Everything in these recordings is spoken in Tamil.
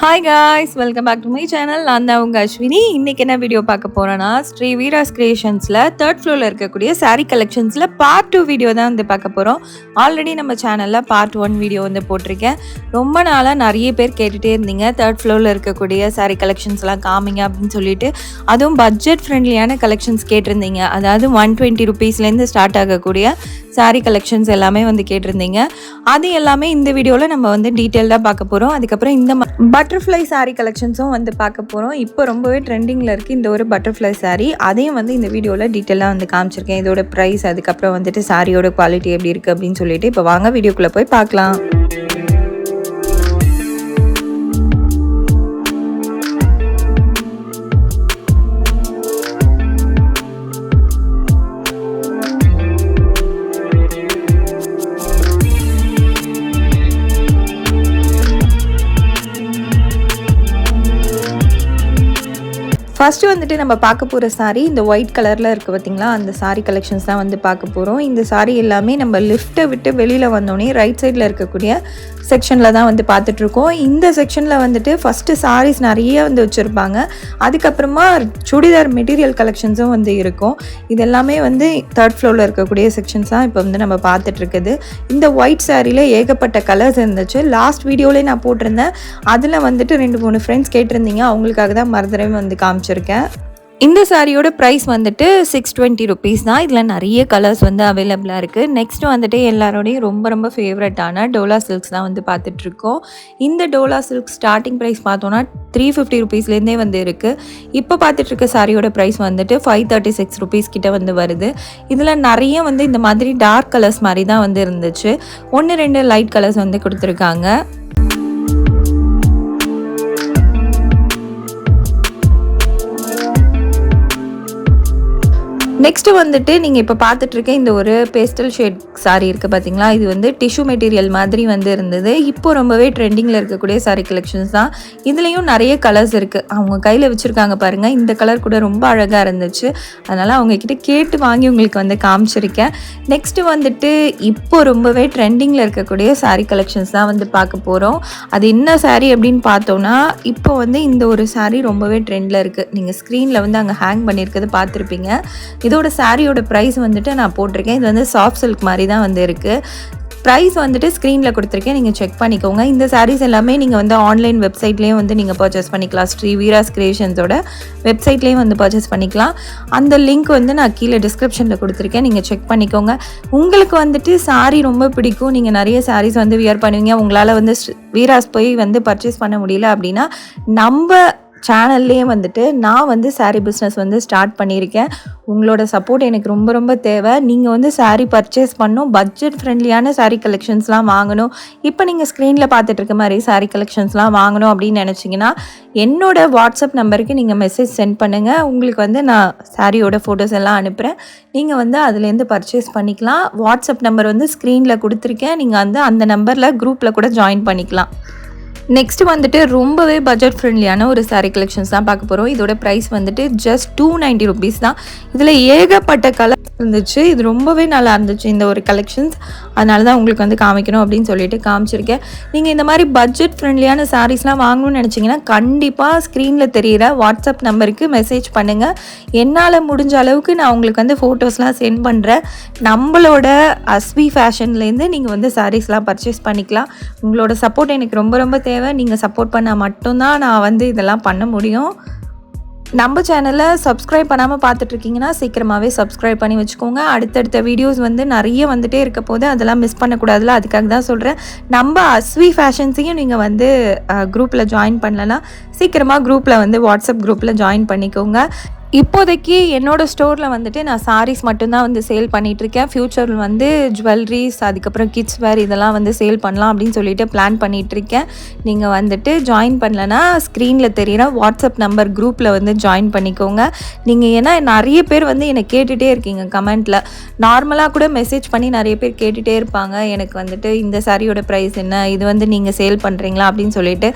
Hi guys welcome back to my channel நான் தான் உங்கள் அஸ்வினி. இன்றைக்கி என்ன வீடியோ பார்க்க போகிறேன்னா ஸ்ரீ வீராஸ் கிரியேஷன்ஸில் தேர்ட் ஃப்ளோரில் இருக்கக்கூடிய saree கலெக்ஷன்ஸில் பார்ட் டூ வீடியோ தான் வந்து பார்க்க போகிறோம் ஆல்ரெடி நம்ம சேனலில் பார்ட் ஒன் வீடியோ வந்து போட்டிருக்கேன். ரொம்ப நாளாக நிறைய பேர் கேட்டுகிட்டே இருந்தீங்க. தேர்ட் ஃப்ளோரில் இருக்கக்கூடிய saree கலெக்ஷன்ஸ்லாம் காமிங்க அப்படின்னு சொல்லிட்டு அதுவும் பட்ஜெட் ஃப்ரெண்ட்லியான கலெக்ஷன்ஸ் கேட்டிருந்தீங்க. அதாவது ஒன் டுவெண்ட்டி ருபீஸ்லேருந்து ஸ்டார்ட் ஆகக்கூடிய saree கலெக்ஷன்ஸ் எல்லாமே வந்து கேட்டிருந்தீங்க. அது எல்லாமே இந்த வீடியோவில் நம்ம வந்து டீட்டெயில்டாக பார்க்க போகிறோம் அதுக்கப்புறம் இந்த பட் பட்டர்ஃப்ளை சாரீ கலெக்ஷன்ஸும் வந்து பார்க்க போகிறோம் இப்போ ரொம்பவே ட்ரெண்டிங்கில் இருக்குது இந்த ஒரு பட்டர்ஃப்ளை சாரீ அதையும் வந்து இந்த வீடியோவில் டீட்டெயிலாக வந்து காமிச்சிருக்கேன். இதோட ப்ரைஸ் அதுக்கப்புறம் வந்துட்டு சாரியோட குவாலிட்டி எப்படி இருக்குது அப்படின்னு சொல்லிட்டு. இப்போ வாங்க வீடியோக்குள்ளே போய் பார்க்கலாம். ஃபஸ்ட்டு வந்துட்டு நம்ம பார்க்க போகிற சாரீ இந்த ஒயிட் கலரில் இருக்குது பார்த்தீங்களா? அந்த சாரீ கலெக்ஷன்ஸ் தான் வந்து பார்க்க போகிறோம் இந்த சாரீ எல்லாமே நம்ம லிஃப்ட்டை விட்டு வெளியில் வந்தோடனே ரைட் சைடில் இருக்கக்கூடிய செக்ஷனில் தான் வந்து பார்த்துட்ருக்கோம். இந்த செக்ஷனில் வந்துட்டு ஃபஸ்ட்டு சாரீஸ் நிறைய வந்து வச்சுருப்பாங்க. அதுக்கப்புறமா சுடிதார் மெட்டீரியல் கலெக்ஷன்ஸும் வந்து இருக்கும். இது எல்லாமே வந்து தேர்ட் ஃப்ளோரில் இருக்கக்கூடிய செக்ஷன்ஸ் தான் இப்போ வந்து நம்ம பார்த்துட்ருக்குது. இந்த ஒயிட் சாரியில் ஏகப்பட்ட கலர்ஸ் இருந்துச்சு. லாஸ்ட் வீடியோலேயே நான் போட்டிருந்தேன். அதில் வந்துட்டு ரெண்டு மூணு ஃப்ரெண்ட்ஸ் கேட்டிருந்தீங்க. அவங்களுக்காக தான் மறுதடவை வந்து காமிச்சிருக்கேன். இந்த சாரியோட ப்ரைஸ் வந்துட்டு சிக்ஸ் டுவெண்ட்டி ருபீஸ் தான். இதில் நிறைய கலர்ஸ் வந்து அவைலபிளாக இருக்குது நெக்ஸ்ட் வந்துட்டு எல்லாரோடையும் ரொம்ப ரொம்ப ஃபேவரட்டான டோலா சில்க்ஸ் தான் வந்து பார்த்துட்ருக்கோம் இந்த டோலா சில்க் ஸ்டார்டிங் ப்ரைஸ் பார்த்தோன்னா த்ரீ ஃபிஃப்டி ருபீஸ்லேருந்தே வந்து இருக்குது இப்போ பார்த்துட்ருக்க சாரியோட ப்ரைஸ் வந்துட்டு ஃபைவ் தேர்ட்டி சிக்ஸ் ருபீஸ் கிட்ட வந்து வருது. இதில் நிறைய வந்து இந்த மாதிரி டார்க் கலர்ஸ் மாதிரி தான் வந்து இருந்துச்சு. ஒன்று ரெண்டு லைட் கலர்ஸ் வந்து கொடுத்துருக்காங்க. நெக்ஸ்ட் வந்துட்டு நீங்கள் இப்போ பார்த்துட்ருக்க இந்த ஒரு பேஸ்டல் ஷேட் சாரி இருக்குது பார்த்தீங்களா இது வந்து டிஷ்யூ மெட்டீரியல் மாதிரி வந்து இருந்தது. இப்போ ரொம்பவே ட்ரெண்டிங்கில் இருக்கக்கூடிய சாரி கலெக்ஷன்ஸ் தான். இதுலேயும் நிறைய கலர்ஸ் இருக்குது அவங்க கையில் வச்சுருக்காங்க பாருங்கள் இந்த கலர் கூட ரொம்ப அழகாக இருந்துச்சு. அதனால் அவங்கக்கிட்ட கேட்டு வாங்கி உங்களுக்கு வந்து காமிச்சிருக்கேன். நெக்ஸ்ட்டு வந்துட்டு இப்போ ரொம்பவே ட்ரெண்டிங்கில் இருக்கக்கூடிய சாரி கலெக்ஷன்ஸ் தான் வந்து பார்க்க போகிறோம் அது என்ன சாரி அப்படின்னு பார்த்தோன்னா இப்போ வந்து இந்த ஒரு சாரி ரொம்பவே ட்ரெண்டில் இருக்குது நீங்கள் ஸ்க்ரீனில் வந்து அங்கே ஹேங் பண்ணியிருக்கிறது பார்த்துருப்பீங்க. இதோட சாரியோட ப்ரைஸ் வந்துட்டு நான் போட்டிருக்கேன். இது வந்து சாஃப்ட் சில்க் மாதிரி தான் வந்து இருக்குது ப்ரைஸ் வந்துட்டு ஸ்க்ரீனில் கொடுத்துருக்கேன். நீங்கள் செக் பண்ணிக்கோங்க. இந்த சாரீஸ் எல்லாமே நீங்கள் வந்து ஆன்லைன் வெப்சைட்லேயும் வந்து நீங்கள் பர்ச்சேஸ் பண்ணிக்கலாம். ஸ்ரீ வீராஸ் கிரியேஷன்ஸோட வெப்சைட்லேயும் வந்து பர்ச்சேஸ் பண்ணிக்கலாம். அந்த லிங்க் வந்து நான் கீழே டிஸ்கிரிப்ஷனில் கொடுத்துருக்கேன். நீங்கள் செக் பண்ணிக்கோங்க. உங்களுக்கு வந்துட்டு சாரீ ரொம்ப பிடிக்கும். நீங்கள் நிறைய சாரீஸ் வந்து வியர் பண்ணுவீங்க. உங்களால் வந்து வீராஸ் போய் வந்து பர்ச்சேஸ் பண்ண முடியல அப்படின்னா நம்ம சேனல்லே வந்துட்டு நான் வந்து சாரீ பிஸ்னஸ் வந்து ஸ்டார்ட் பண்ணியிருக்கேன். உங்களோட சப்போர்ட் எனக்கு ரொம்ப ரொம்ப தேவை. நீங்கள் வந்து சாரீ பர்ச்சேஸ் பண்ணும் பட்ஜெட் ஃப்ரெண்ட்லியான சாரீ கலெக்ஷன்ஸ்லாம் வாங்கணும். இப்போ நீங்கள் ஸ்க்ரீனில் பார்த்துட்டு இருக்க மாதிரி சாரீ கலெக்ஷன்ஸ்லாம் வாங்கணும் அப்படின்னு நினச்சிங்கன்னா என்னோட வாட்ஸ்அப் நம்பருக்கு நீங்கள் மெசேஜ் சென்ட் பண்ணுங்கள் உங்களுக்கு வந்து நான் சாரியோட ஃபோட்டோஸ் எல்லாம் அனுப்புகிறேன் நீங்கள் வந்து அதுலேருந்து பர்ச்சேஸ் பண்ணிக்கலாம். வாட்ஸ்அப் நம்பர் வந்து ஸ்க்ரீனில் கொடுத்துருக்கேன். நீங்கள் வந்து அந்த நம்பரில் குரூப்பில் கூட ஜாயின் பண்ணிக்கலாம். நெக்ஸ்ட் வந்துட்டு ரொம்பவே பட்ஜெட் ஃப்ரெண்ட்லியான ஒரு சாரீ கலெக்ஷன்ஸ் தான் பார்க்க போகிறோம் இதோட ப்ரைஸ் வந்துட்டு ஜஸ்ட் டூ நைன்ட்டி ருபீஸ் தான். இதில் ஏகப்பட்ட கலர் இருந்துச்சு. இது ரொம்பவே நல்லா இருந்துச்சு இந்த ஒரு கலெக்ஷன்ஸ் அதனால தான் உங்களுக்கு வந்து காமிக்கணும் அப்படின்னு சொல்லிட்டு காமிச்சிருக்கேன். நீங்கள் இந்த மாதிரி பட்ஜெட் ஃப்ரெண்ட்லியான சாரீஸ்லாம் வாங்கணும்னு நினச்சிங்கன்னா கண்டிப்பாக ஸ்க்ரீனில் தெரிகிற வாட்ஸ்அப் நம்பருக்கு மெசேஜ் பண்ணுங்கள் என்னால் முடிஞ்ச அளவுக்கு நான் உங்களுக்கு வந்து ஃபோட்டோஸ்லாம் சென்ட் பண்ணுறேன் நம்மளோட அஸ்வி ஃபேஷன்லேருந்து நீங்கள் வந்து சாரீஸ்லாம் பர்ச்சேஸ் பண்ணிக்கலாம். உங்களோட சப்போர்ட் எனக்கு ரொம்ப ரொம்ப தேவை. நீங்கள் சப்போர்ட் பண்ணால் மட்டும்தான் நான் வந்து இதெல்லாம் பண்ண முடியும். நம்ம சேனலை சப்ஸ்கிரைப் பண்ணாமல் பார்த்துட்ருக்கீங்கன்னா சீக்கிரமாகவே சப்ஸ்கிரைப் பண்ணி வச்சுக்கோங்க. அடுத்தடுத்த வீடியோஸ் வந்து நிறைய வந்துட்டே இருக்க போது அதெல்லாம் மிஸ் பண்ணக்கூடாதுல அதுக்காக தான் சொல்கிறேன் நம்ம அஸ்வி ஃபேஷன்ஸையும் நீங்கள் வந்து குரூப்பில் ஜாயின் பண்ணலன்னா சீக்கிரமாக குரூப்பில் வந்து வாட்ஸ்அப் குரூப்பில் ஜாயின் பண்ணிக்கோங்க. இப்போதைக்கு என்னோடய ஸ்டோரில் வந்துட்டு நான் சாரீஸ் மட்டும்தான் வந்து சேல் பண்ணிகிட்ருக்கேன் ஃப்யூச்சரில் வந்து ஜுவல்லரிஸ் அதுக்கப்புறம் கிட்ஸ் வேர் இதெல்லாம் வந்து சேல் பண்ணலாம் அப்படின்னு சொல்லிட்டு பிளான் பண்ணிகிட்ருக்கேன் நீங்கள் வந்துட்டு ஜாயின் பண்ணலன்னா ஸ்க்ரீனில் தெரியிற வாட்ஸ்அப் நம்பர் குரூப்பில் வந்து ஜாயின் பண்ணிக்கோங்க. நீங்கள் ஏன்னா நிறைய பேர் வந்து என்னை கேட்டுகிட்டே இருக்கீங்க கமெண்ட்டில் நார்மலாக கூட மெசேஜ் பண்ணி நிறைய பேர் கேட்டுகிட்டே இருப்பாங்க. எனக்கு வந்துட்டு இந்த சாரியோட ப்ரைஸ் என்ன? இது வந்து நீங்கள் சேல் பண்ணுறீங்களா அப்படின்னு சொல்லிட்டு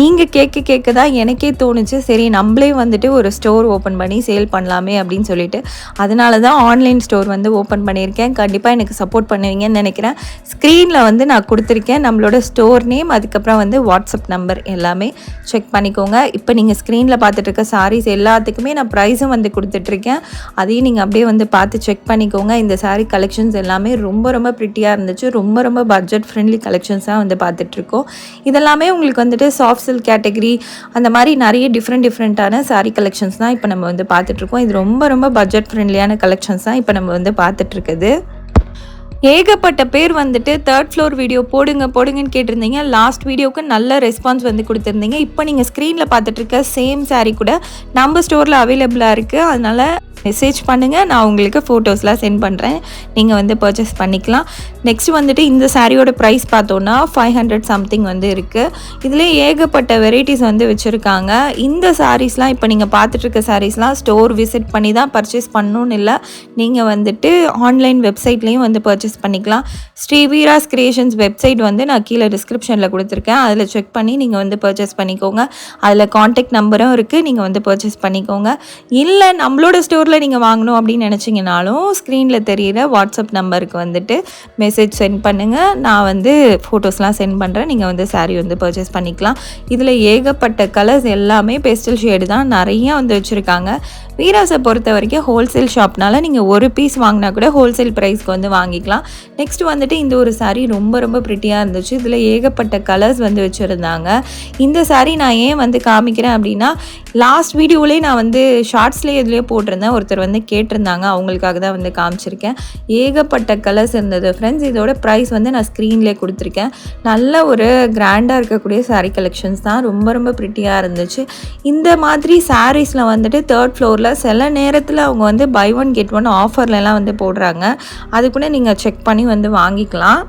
நீங்கள் கேட்க கேட்க தான் எனக்கே தோணுச்சு. சரி நம்மளே வந்துட்டு ஒரு ஸ்டோர் ஓப்பன் பண்ணி பண்ணி சேல் பண்ணலாமே அப்படின்னு சொல்லிட்டு அதனால தான் ஆன்லைன் ஸ்டோர் வந்து ஓப்பன் பண்ணியிருக்கேன். கண்டிப்பாக எனக்கு சப்போர்ட் பண்ணுவீங்கன்னு நினைக்கிறேன். ஸ்க்ரீனில் வந்து நான் கொடுத்துருக்கேன். நம்மளோட ஸ்டோர் நேம் அதுக்கப்புறம் வந்து வாட்ஸ்அப் நம்பர் எல்லாமே செக் பண்ணிக்கோங்க. இப்போ நீங்கள் ஸ்க்ரீனில் பார்த்துட்டு இருக்க சாரீஸ் எல்லாத்துக்குமே நான் ப்ரைஸும் வந்து கொடுத்துட்ருக்கேன் அதையும் நீங்கள் அப்படியே வந்து பார்த்து செக் பண்ணிக்கோங்க. இந்த சாரீ கலெக்ஷன்ஸ் எல்லாமே ரொம்ப ரொம்ப ப்ரிட்டியாக இருந்துச்சு. ரொம்ப ரொம்ப பட்ஜெட் ஃப்ரெண்ட்லி கலெக்ஷன்ஸாக வந்து பார்த்துட்ருக்கோம் இதெல்லாமே உங்களுக்கு வந்துட்டு சாஃப்ட் சில்க் கேட்டகரி அந்த மாதிரி நிறைய டிஃப்ரெண்ட் டிஃப்ரெண்ட்டான சாரீ கலெக்ஷன்ஸ் தான் இப்போ நம்ம வந்து பார்த்துட்ருக்கோம். இது ரொம்ப ரொம்ப பட்ஜெட் ஃப்ரெண்ட்லியான கலெக்ஷன்ஸ் தான் இப்போ நம்ம வந்து பார்த்துட்ருக்குது. ஏகப்பட்ட பேர் வந்துட்டு தேர்ட் ஃப்ளோர் வீடியோ போடுங்க போடுங்கன்னு கேட்டிருந்தீங்க. லாஸ்ட் வீடியோவுக்கு நல்ல ரெஸ்பான்ஸ் வந்து கொடுத்துருந்தீங்க. இப்போ நீங்கள் ஸ்க்ரீனில் பார்த்துட்ருக்க சேம் சாரீ கூட நம்ம ஸ்டோரில் அவைலபிளாக இருக்குது அதனால் மெசேஜ் பண்ணுங்கள் நான் உங்களுக்கு ஃபோட்டோஸ்லாம் சென்ட் பண்ணுறேன் நீங்கள் வந்து பர்ச்சேஸ் பண்ணிக்கலாம். நெக்ஸ்ட் வந்துட்டு இந்த சாரியோட ப்ரைஸ் பார்த்தோன்னா ஃபைவ் ஹண்ட்ரட் சம்திங் வந்து இருக்குது இதில் ஏகப்பட்ட வெரைட்டிஸ் வந்து வச்சுருக்காங்க. இந்த சாரீஸ்லாம் இப்போ நீங்கள் பார்த்துட்ருக்க சாரீஸ்லாம் ஸ்டோர் விசிட் பண்ணி தான் பர்ச்சேஸ் பண்ணணும்னு இல்லை. நீங்கள் வந்துட்டு ஆன்லைன் வெப்சைட்லேயும் வந்து பர்ச்சேஸ் பண்ணிக்கலாம். ஸ்ரீவீராஸ் கிரியேஷன்ஸ் வெப்சைட் வந்து நான் கீழே டிஸ்கிரிப்ஷனில் கொடுத்துருக்கேன். அதில் செக் பண்ணி நீங்கள் வந்து பர்ச்சேஸ் பண்ணிக்கோங்க. அதில் காண்டாக்ட் நம்பரும் இருக்குது நீங்கள் வந்து பர்ச்சேஸ் பண்ணிக்கோங்க. இல்லை நம்மளோட ஸ்டோர் ஸ்டோரில் நீங்கள் வாங்கணும் அப்படின்னு நினச்சிங்கனாலும் ஸ்க்ரீனில் தெரியிற வாட்ஸ்அப் நம்பருக்கு வந்துட்டு மெசேஜ் சென்ட் பண்ணுங்கள் நான் வந்து ஃபோட்டோஸ்லாம் சென்ட் பண்ணுறேன் நீங்கள் வந்து சாரீ வந்து பர்ச்சேஸ் பண்ணிக்கலாம். இதில் ஏகப்பட்ட கலர்ஸ் எல்லாமே பெஸ்டல் ஷேடு தான் நிறைய வந்து வச்சுருக்காங்க. வீராஸை பொறுத்த வரைக்கும் ஹோல்சேல் ஷாப்னால நீங்கள் ஒரு பீஸ் வாங்கினா கூட ஹோல்சேல் ப்ரைஸ்க்கு வந்து வாங்கிக்கலாம். நெக்ஸ்ட் வந்துட்டு இந்த ஒரு சாரீ ரொம்ப ரொம்ப ப்ரிட்டியாக இருந்துச்சு. இதில் ஏகப்பட்ட கலர்ஸ் வந்து வச்சுருந்தாங்க. இந்த சாரீ நான் ஏன் வந்து காமிக்கிறேன் அப்படின்னா லாஸ்ட் வீடியோவிலே நான் வந்து ஷார்ட்ஸ்லேயே இதுலேயே போட்டிருந்தேன். ஒருத்தர் வந்து கேட்டிருந்தாங்க. அவங்களுக்காக தான் வந்து காமிச்சிருக்கேன். ஏகப்பட்ட கலர்ஸ் இருந்தது. ஃப்ரெண்ட்ஸ் இதோட ப்ரைஸ் வந்து நான் ஸ்க்ரீன்லேயே கொடுத்துருக்கேன். நல்ல ஒரு கிராண்டாக இருக்கக்கூடிய சாரீ கலெக்ஷன்ஸ் தான். ரொம்ப ரொம்ப ப்ரிட்டியாக இருந்துச்சு. இந்த மாதிரி சாரீஸில் வந்துட்டு தேர்ட் ஃப்ளோரில் சில நேரத்தில் அவங்க வந்து பை ஒன் கெட் ஒன் ஆஃபர்லலாம் வந்து போடுறாங்க. அதுக்குள்ளே நீங்கள் செக் பண்ணி வந்து வாங்கிக்கலாம்.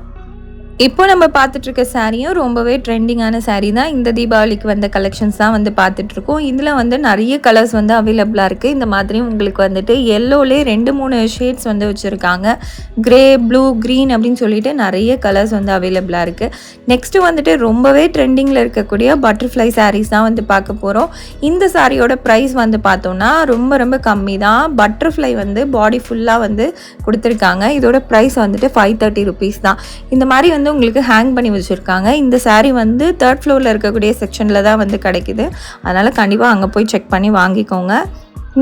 இப்போ நம்ம பார்த்துட்ருக்க சாரியும் ரொம்பவே ட்ரெண்டிங்கான சாரீ தான். இந்த தீபாவளிக்கு வந்த கலெக்ஷன்ஸ் தான் வந்து பார்த்துட்ருக்கோம். இதில் வந்து நிறைய கலர்ஸ் வந்து அவைலபிளாக இருக்குது இந்த மாதிரி உங்களுக்கு வந்துட்டு எல்லோலே ரெண்டு மூணு ஷேட்ஸ் வந்து வச்சுருக்காங்க. க்ரே ப்ளூ க்ரீன் அப்படின்னு சொல்லிட்டு நிறைய கலர்ஸ் வந்து அவைலபிளாக இருக்குது நெக்ஸ்ட்டு வந்துட்டு ரொம்பவே ட்ரெண்டிங்கில் இருக்கக்கூடிய பட்டர்ஃப்ளை சாரீஸ் தான் வந்து பார்க்க போகிறோம் இந்த சாரியோட ப்ரைஸ் வந்து பார்த்தோன்னா ரொம்ப ரொம்ப கம்மி தான். பட்டர்ஃப்ளை வந்து பாடி ஃபுல்லாக வந்து கொடுத்துருக்காங்க. இதோட ப்ரைஸ் வந்துட்டு ஃபைவ் தேர்ட்டி ருபீஸ் தான். இந்த மாதிரி வந்து உங்களுக்கு ஹேங் பண்ணி வச்சுருக்காங்க. இந்த சாரீ வந்து தேர்ட் ஃப்ளோரில் இருக்கக்கூடிய செக்ஷனில் தான் வந்து கிடைக்குது. அதனால் கண்டிப்பாக அங்கே போய் செக் பண்ணி வாங்கிக்கோங்க.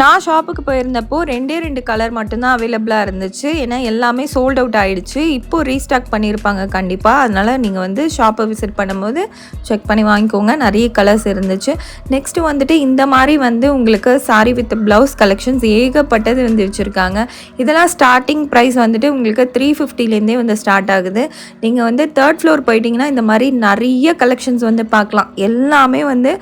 நான் ஷாப்புக்கு போயிருந்தப்போ ரெண்டே ரெண்டு கலர் மட்டும்தான் அவைலபிளாக இருந்துச்சு. ஏன்னா எல்லாமே சோல்ட் அவுட் ஆகிடுச்சு இப்போ ரீஸ்டாக் பண்ணியிருப்பாங்க கண்டிப்பாக அதனால் நீங்கள் வந்து ஷாப்பை விசிட் பண்ணும்போது செக் பண்ணி வாங்கிக்கோங்க. நிறைய கலர்ஸ் இருந்துச்சு. நெக்ஸ்ட் வந்துட்டு இந்த மாதிரி வந்து உங்களுக்கு சாரி வித் ப்ளவுஸ் கலெக்ஷன்ஸ் ஏகப்பட்டது வந்து வச்சுருக்காங்க. இதெல்லாம் ஸ்டார்டிங் ப்ரைஸ் வந்துட்டு உங்களுக்கு த்ரீ ஃபிஃப்டிலேருந்தே வந்து ஸ்டார்ட் ஆகுது. நீங்கள் வந்து தேர்ட் ஃப்ளோர் போயிட்டீங்கன்னா இந்த மாதிரி நிறைய கலெக்ஷன்ஸ் வந்து பார்க்கலாம். எல்லாமே வந்து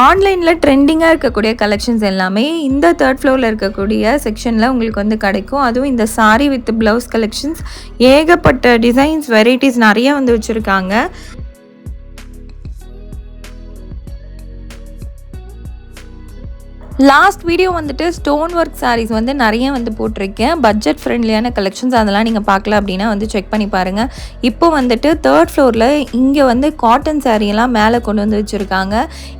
ஆன்லைனில் ட்ரெண்டிங்காக இருக்கக்கூடிய கலெக்ஷன்ஸ் எல்லாமே இந்த தேர்ட் ஃப்ளோரில் இருக்கக்கூடிய செக்ஷனில் உங்களுக்கு வந்து கிடைக்கும். அதுவும் இந்த சாரி வித் ப்ளவுஸ் கலெக்ஷன்ஸ் ஏகப்பட்ட டிசைன்ஸ் வெரைட்டிஸ் நிறைய வந்து வச்சுருக்காங்க. லாஸ்ட் வீடியோ வந்துட்டு ஸ்டோன் ஒர்க் சாரீஸ் வந்து நிறைய வந்து போட்டிருக்கேன். பட்ஜெட் ஃப்ரெண்ட்லியான கலெக்ஷன்ஸ் அதெல்லாம் நீங்கள் பார்க்கல அப்படின்னா வந்து செக் பண்ணி பாருங்கள் இப்போ வந்துட்டு தேர்ட் ஃப்ளோரில் இங்கே வந்து காட்டன் எல்லாம் மேலே கொண்டு வந்து வச்சுருக்காங்க.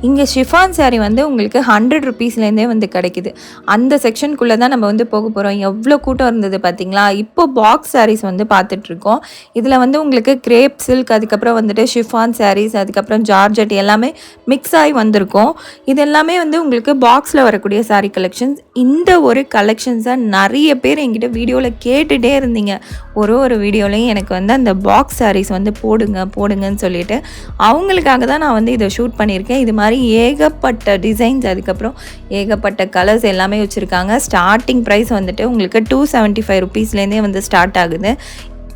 இங்கே ஷிஃபான் சாரீ வந்து உங்களுக்கு ஹண்ட்ரட் ருபீஸ்லேருந்தே வந்து கிடைக்குது. அந்த செக்ஷனுக்குள்ளே தான் நம்ம வந்து போக போகிறோம் எவ்வளோ கூட்டம் இருந்தது பார்த்தீங்களா இப்போ பாக்ஸ் சாரீஸ் வந்து பார்த்துட்ருக்கோம் இதில் வந்து உங்களுக்கு கிரேப் சில்க் அதுக்கப்புறம் வந்துட்டு ஷிஃபான் சாரீஸ் அதுக்கப்புறம் ஜார்ஜெட் எல்லாமே மிக்ஸ் ஆகி வந்திருக்கும். இது எல்லாமே வந்து உங்களுக்கு பாக்ஸில் வரக்கூடிய சாரீ கலெக்ஷன்ஸ் இந்த ஒரு கலெக்ஷன்ஸை நிறைய பேர் என்கிட்ட வீடியோவில் கேட்டுகிட்டே இருந்தீங்க. ஒரு ஒரு வீடியோலையும் எனக்கு வந்து அந்த பாக்ஸ் சாரீஸ் வந்து போடுங்க போடுங்கன்னு சொல்லிட்டு அவங்களுக்காக தான் நான் வந்து இதை ஷூட் பண்ணியிருக்கேன். இது மாதிரி ஏகப்பட்ட டிசைன்ஸ் அதுக்கப்புறம் ஏகப்பட்ட கலர்ஸ் எல்லாமே வச்சுருக்காங்க. ஸ்டார்டிங் ப்ரைஸ் வந்துட்டு உங்களுக்கு டூ செவன்ட்டி ஃபைவ் ருபீஸ்லேருந்தே வந்து ஸ்டார்ட் ஆகுது.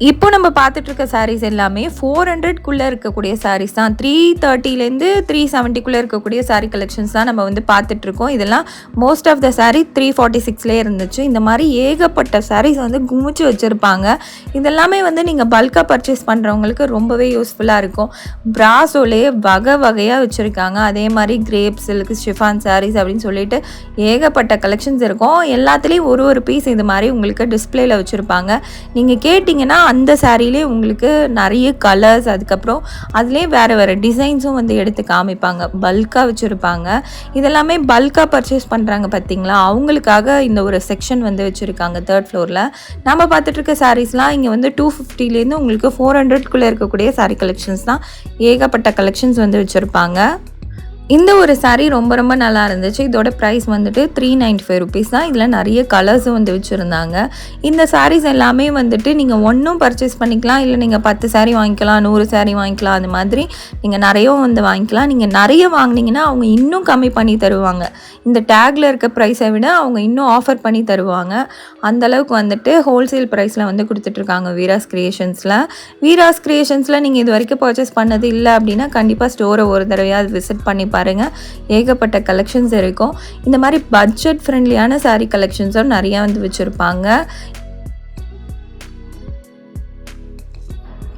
இப்போ நம்ம பார்த்துட்டு இருக்க சாரீஸ் எல்லாமே ஃபோர் ஹண்ட்ரட்குள்ளே இருக்கக்கூடிய சாரீஸ் தான். த்ரீ தேர்ட்டிலேருந்து த்ரீ செவன்ட்டிக்குள்ளே இருக்கக்கூடிய சாரீ கலெக்ஷன்ஸ் தான் நம்ம வந்து பார்த்துட்ருக்கோம். இதெல்லாம் most of the sari three forty சிக்ஸ்லேயே இருந்துச்சு. இந்த மாதிரி ஏகப்பட்ட சாரீஸ் வந்து குமிச்சு வச்சுருப்பாங்க. இதெல்லாமே வந்து நீங்கள் பல்காக பர்ச்சேஸ் பண்ணுறவங்களுக்கு ரொம்பவே யூஸ்ஃபுல்லாக இருக்கும். பிராசோலே வகை வகையாக வச்சுருக்காங்க. அதே மாதிரி கிரேப் சில்க் ஷிஃபான் சாரீஸ் அப்படின்னு சொல்லிட்டு ஏகப்பட்ட கலெக்ஷன்ஸ் இருக்கும். எல்லாத்துலேயும் ஒரு ஒரு பீஸ் இது மாதிரி உங்களுக்கு டிஸ்பிளேயில் வச்சுருப்பாங்க. நீங்கள் கேட்டிங்கன்னா அந்த சாரீலே உங்களுக்கு நிறைய கலர்ஸ் அதுக்கப்புறம் அதுலேயே வேறு வேறு டிசைன்ஸும் வந்து எடுத்து காமிப்பாங்க. பல்காக வச்சுருப்பாங்க. இதெல்லாமே பல்காக பர்ச்சேஸ் பண்ணுறாங்க பார்த்தீங்களா அவங்களுக்காக இந்த ஒரு செக்ஷன் வந்து வச்சுருக்காங்க தேர்ட் ஃப்ளோரில் நம்ம பார்த்துட்ருக்க சாரீஸ்லாம் இங்கே வந்து டூ ஃபிஃப்டிலேருந்து உங்களுக்கு ஃபோர் ஹண்ட்ரட்குள்ளே இருக்கக்கூடிய சாரீ கலெக்ஷன்ஸ் தான். ஏகப்பட்ட கலெக்ஷன்ஸ் வந்து வச்சுருப்பாங்க. இந்த ஒரு சாரீ ரொம்ப ரொம்ப நல்லா இருந்துச்சு. இதோட ப்ரைஸ் வந்துட்டு த்ரீ நைன்டி ஃபைவ் ருபீஸ் தான். இதில் நிறைய கலர்ஸும் வந்து வச்சுருந்தாங்க. இந்த சாரீஸ் எல்லாமே வந்துட்டு நீங்கள் ஒன்றும் பர்ச்சேஸ் பண்ணிக்கலாம். இல்லை நீங்கள் பத்து சாரீ வாங்கிக்கலாம் நூறு சாரீ வாங்கிக்கலாம் அந்த மாதிரி நீங்கள் நிறையவும் வந்து வாங்கிக்கலாம். நீங்கள் நிறைய வாங்குனீங்கன்னா அவங்க இன்னும் கம்மி பண்ணி தருவாங்க. இந்த டேக்கில் இருக்க ப்ரைஸை விட அவங்க இன்னும் ஆஃபர் பண்ணி தருவாங்க. அந்தளவுக்கு வந்துட்டு ஹோல்சேல் ப்ரைஸில் வந்து கொடுத்துட்ருக்காங்க வீராஸ் கிரியேஷன்ஸில் வீராஸ் கிரியேஷன்ஸில் நீங்கள் இது வரைக்கும் பர்ச்சேஸ் பண்ணது இல்லை அப்படின்னா கண்டிப்பாக ஸ்டோரை ஒரு தடவையாவது விசிட் பண்ணி பாருங்கள் ஏகப்பட்ட கலெக்ஷன்ஸ் இருக்கும். இந்த மாதிரி பட்ஜெட் ஃப்ரெண்ட்லியான சாரீ கலெக்ஷன்ஸும் நிறையா வந்து வச்சுருப்பாங்க.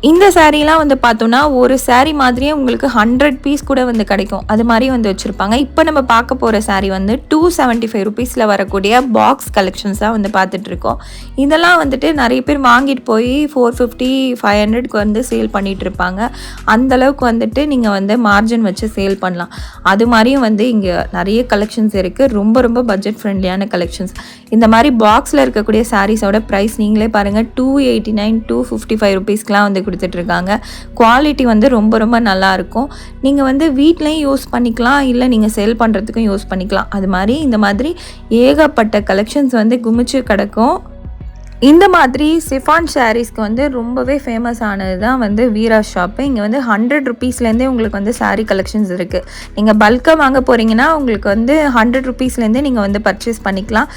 இந்த சாரீலாம் வந்து பார்த்தோன்னா ஒரு சாரீ மாதிரியே உங்களுக்கு ஹண்ட்ரட் பீஸ் கூட வந்து கிடைக்கும். அது மாதிரி வந்து வச்சுருப்பாங்க. இப்போ நம்ம பார்க்க போகிற சாரீ வந்து டூ செவன்ட்டி ஃபைவ் ருபீஸில் வரக்கூடிய பாக்ஸ் கலெக்ஷன்ஸாக வந்து பார்த்துட்ருக்கோம் இதெல்லாம் வந்துட்டு நிறைய பேர் வாங்கிட்டு போய் ஃபோர் ஃபிஃப்டி ஃபைவ் ஹண்ட்ரட்க்கு வந்து சேல் பண்ணிகிட்ருப்பாங்க இருப்பாங்க. அந்த அளவுக்கு வந்துட்டு நீங்கள் வந்து மார்ஜின் வச்சு சேல் பண்ணலாம். அது மாதிரியும் வந்து இங்கே நிறைய கலெக்ஷன்ஸ் இருக்குது ரொம்ப ரொம்ப பட்ஜெட் ஃப்ரெண்ட்லியான கலெக்ஷன்ஸ் இந்த மாதிரி பாக்ஸில் இருக்கக்கூடிய சாரீஸோட ப்ரைஸ் நீங்களே பாருங்கள் two eighty nine two fifty five ருபீஸ்க்கெலாம் வந்து கொடுத்துட்ருக்காங்க. குவாலிட்டி வந்து ரொம்ப ரொம்ப நல்லாயிருக்கும். நீங்கள் வந்து வீட்லேயும் யூஸ் பண்ணிக்கலாம் இல்லை நீங்கள் சேல் பண்ணுறதுக்கும் யூஸ் பண்ணிக்கலாம். அது மாதிரி இந்த மாதிரி ஏகப்பட்ட கலெக்ஷன்ஸ் வந்து குமிச்சு கிடக்கும். இந்த மாதிரி சிஃபான் சாரீஸ்க்கு வந்து ரொம்பவே ஃபேமஸ் ஆனது தான் வந்து வீரா ஷாப்பு இங்கே வந்து ஹண்ட்ரட் ருபீஸ்லேருந்தே உங்களுக்கு வந்து சாரீ கலெக்ஷன்ஸ் இருக்குது நீங்கள் பல்காக வாங்க போகிறீங்கன்னா உங்களுக்கு வந்து ஹண்ட்ரட் ருபீஸ்லேருந்தே நீங்கள் வந்து பர்ச்சேஸ் பண்ணிக்கலாம்.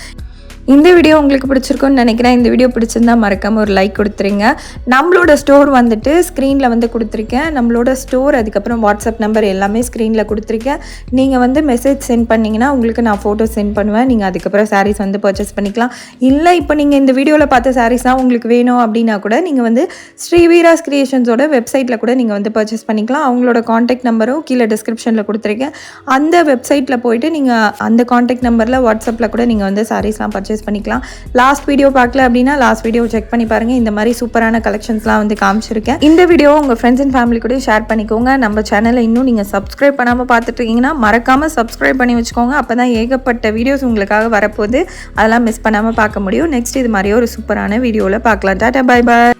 இந்த வீடியோ உங்களுக்கு பிடிச்சிருக்கும்னு நினைக்கிறேன். இந்த வீடியோ பிடிச்சிருந்தா மறக்காமல் ஒரு லைக் கொடுத்துருங்க. நம்மளோட ஸ்டோர் வந்துட்டு ஸ்க்ரீனில் வந்து கொடுத்துருக்கேன். நம்மளோட ஸ்டோர் அதுக்கப்புறம் வாட்ஸ்அப் நம்பர் எல்லாமே ஸ்க்ரீனில் கொடுத்துருக்கேன். நீங்கள் வந்து மெசேஜ் சென்ட் பண்ணிங்கன்னா உங்களுக்கு நான் ஃபோட்டோ சென்ட் பண்ணுவேன். நீங்கள் அதுக்கப்புறம் சாரீஸ் வந்து பர்ச்சேஸ் பண்ணிக்கலாம். இல்லை இப்போ நீங்கள் இந்த வீடியோவில் பார்த்த சாரீஸ் தான் உங்களுக்கு வேணும் அப்படின்னா கூட நீங்கள் வந்து ஸ்ரீவீராஸ் கிரியேஷன்ஸோட வெப்சைட்டில் கூட நீங்கள் வந்து பர்ச்சேஸ் பண்ணிக்கலாம். அவங்களோட காண்டாக்ட் நம்பரும் கீழே டிஸ்கிரிப்ஷனில் கொடுத்துருக்கேன். அந்த வெப்சைட்டில் போயிட்டு நீங்கள் அந்த காண்டாக்ட் நம்பரில் வாட்ஸ்அப்பில் கூட நீங்கள் வந்து சாரீஸ்லாம் பர்ச்சேஸ் பண்ணிக்கலாம். லாஸ்ட் வீடியோ பார்க்கல அப்படின்னா லாஸ்ட் வீடியோ செக் பண்ணி பாருங்கள் இந்த மாதிரி சூப்பரான கலெக்ஷன்ஸ்லாம் வந்து காமிச்சிருக்கேன். இந்த வீடியோ உங்கள் ஃப்ரெண்ட்ஸ் அண்ட் ஃபேமிலி கூட ஷேர் பண்ணிக்கோங்க. நம்ம சேனலை இன்னும் நீங்கள் சப்ஸ்கிரைப் பண்ணாமல் பார்த்துட்டு இருக்கீங்கன்னா மறக்காமல் சப்ஸ்கிரைப் பண்ணி வச்சுக்கோங்க. அப்போ தான் ஏகப்பட்ட வீடியோஸ் உங்களுக்காக வரப்போகுது. அதெல்லாம் மிஸ் பண்ணாமல் பார்க்க முடியும். நெக்ஸ்ட் இது மாதிரியே ஒரு சூப்பரான வீடியோவில் பார்க்கலாம். Tata bye bye